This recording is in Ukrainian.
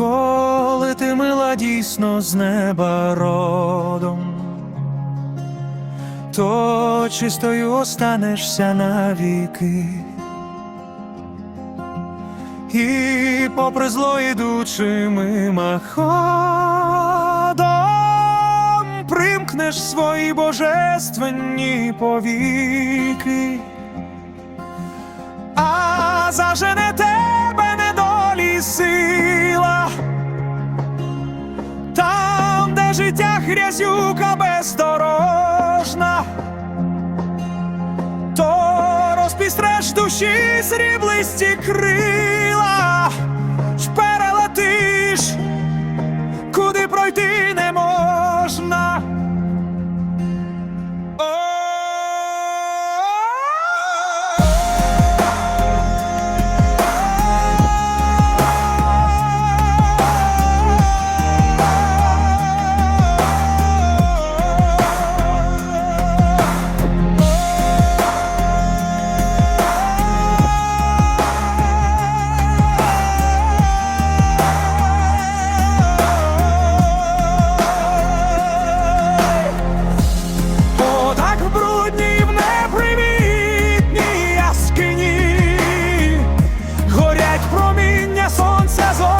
коли ти мила дійсно з неба родом, то чистою останешся навіки. І попри зло ідучи мимоходом, примкнеш свої божественні повіки, а зажене тебе недолі сила, життя грязюка бездорожна. То розпістреш душі сріблисті крила, ж перелетиш, куди пройти says all.